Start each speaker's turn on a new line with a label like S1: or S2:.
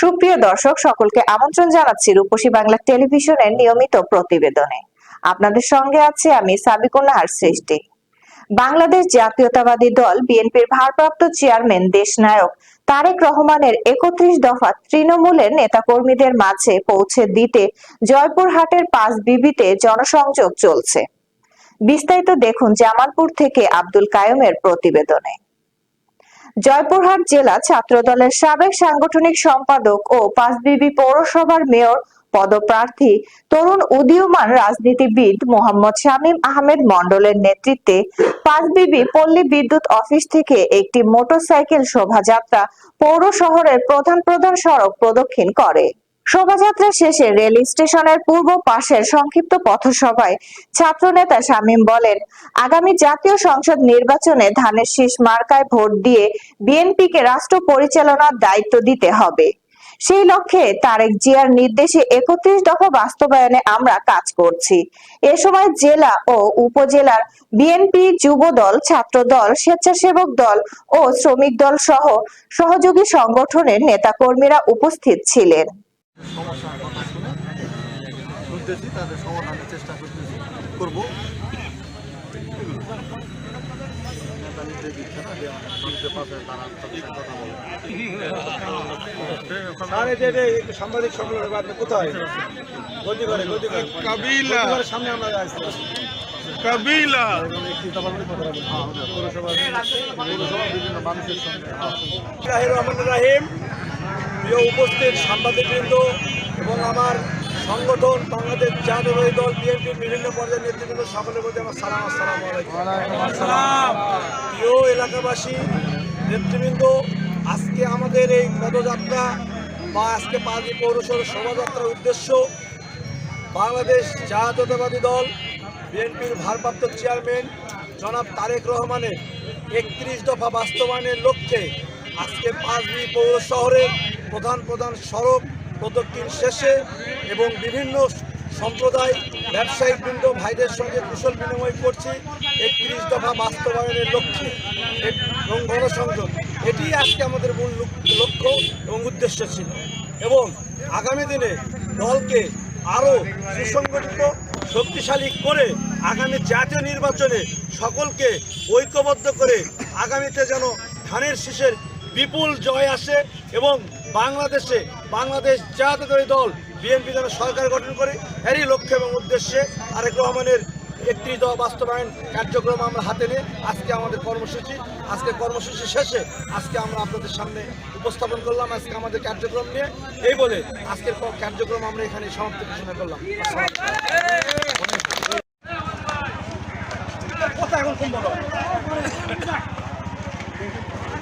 S1: সুপ্রিয় দর্শক, সকলকে আমন্ত্রণ জানাচ্ছি রূপসী বাংলা টেলিভিশনের নিয়মিত প্রতিবেদনে। আপনাদের সঙ্গে আছে আমি সাবিকুল্লাহার সৃষ্টি। বাংলাদেশ জাতীয়তাবাদী দল, বিএনপির ভারপ্রাপ্ত চেয়ারম্যান দেশনায়ক তারেক রহমানের একত্রিশ দফা তৃণমূলের নেতাকর্মীদের মাঝে পৌঁছে দিতে জয়পুরহাটের পাঁচ বিবিতে জনসংযোগ চলছে। বিস্তারিত দেখুন জামালপুর থেকে আব্দুল কায়ুমের প্রতিবেদনে। জয়পুরহাট জেলা ছাত্রদলের সাবেক সাংগঠনিক সম্পাদক ও পাঁচবিবি পৌরসভার মেয়র, পদপ্রার্থী তরুণ উদীয়মান রাজনীতিবিদ মোহাম্মদ শামীম আহমেদ মন্ডলের নেতৃত্বে পাঁচবিবি পল্লী বিদ্যুৎ অফিস থেকে একটি মোটরসাইকেল শোভাযাত্রা পৌর শহরের প্রধান প্রধান সড়ক প্রদক্ষিণ করে। শোভাযাত্রা শেষে রেল স্টেশনের পূর্ব পাশের সংক্ষিপ্ত পথসভায় ছাত্রনেতা শামীম বলেন, আগামী জাতীয় সংসদ নির্বাচনে ধানের শীষ মার্কায় ভোট দিয়ে বিএনপিকে রাষ্ট্র পরিচালনার দায়িত্ব দিতে হবে। সেই লক্ষ্যে তারেক জিয়ার নির্দেশে একত্রিশ দফা বাস্তবায়নে আমরা কাজ করছি। এ সময় জেলা ও উপজেলার বিএনপি যুব দল, ছাত্র দল, স্বেচ্ছাসেবক দল ও শ্রমিক দল সহ সহযোগী সংগঠনের নেতাকর্মীরা উপস্থিত ছিলেন।
S2: সমস্যার কথা শুনে শুনতেছি তাদের সমাধানের চেষ্টা করতেছি করব।
S3: সাংবাদিক সম্মেলন আপনি কোথায়? গদি করে গদি করে
S4: কাবিলা।
S3: সামনে আমরা আসছি
S4: কাবিলা।
S2: পৌরসভা পৌরসভা বিভিন্ন মানুষের সঙ্গে।
S3: রাহিম। প্রিয় উপস্থিত সাংবাদিকবৃন্দ এবং আমার সংগঠন বাংলাদেশ জাতীয় দল বিএনপির বিভিন্ন পর্যায়ের নেতৃবৃন্দ সকলের প্রতি আমার সালাম আসসালাম প্রিয় এলাকাবাসী নেতৃবৃন্দ আজকে আমাদের এই পদযাত্রা বা আজকে পাঁচই পৌরসভার শোভাযাত্রার উদ্দেশ্য বাংলাদেশ জাতীয়তাবাদী দল বিএনপির ভারপ্রাপ্ত চেয়ারম্যান জনাব তারেক রহমানের একত্রিশ দফা বাস্তবায়নের লক্ষ্যে আজকে পাঁচবি পৌর শহরের প্রধান প্রধান সড়ক প্রদক্ষিণ শেষে এবং বিভিন্ন সম্প্রদায় ব্যবসায়িক বৃন্দ ভাইদের সঙ্গে কুশল বিনিময় করছি একত্রিশ দফা বাস্তবায়নের লক্ষ্যে এবং গণসংযোগ। এটি আজকে আমাদের মূল লক্ষ্য এবং উদ্দেশ্য ছিল। এবং আগামী দিনে দলকে আরও সুসংগঠিত, শক্তিশালী করে আগামী জাতীয় নির্বাচনে সকলকে ঐক্যবদ্ধ করে আগামীতে যেন ধানের শীষের বিপুল জয় আসে এবং বাংলাদেশে বাংলাদেশ জাতীয় দল বিএনপি যেন সরকার গঠন করে, এরই লক্ষ্য এবং উদ্দেশ্যে আরেক রহমানের একটি দল বাস্তবায়ন কার্যক্রম আমরা হাতে নিয়ে আজকে আমাদের কর্মসূচি, আজকে কর্মসূচি শেষে আজকে আমরা আপনাদের সামনে উপস্থাপন করলাম, আজকে আমাদের কার্যক্রম নিয়ে এই বলে আজকের কার্যক্রম আমরা এখানে সমাপ্তি ঘোষণা করলাম। কথা এখন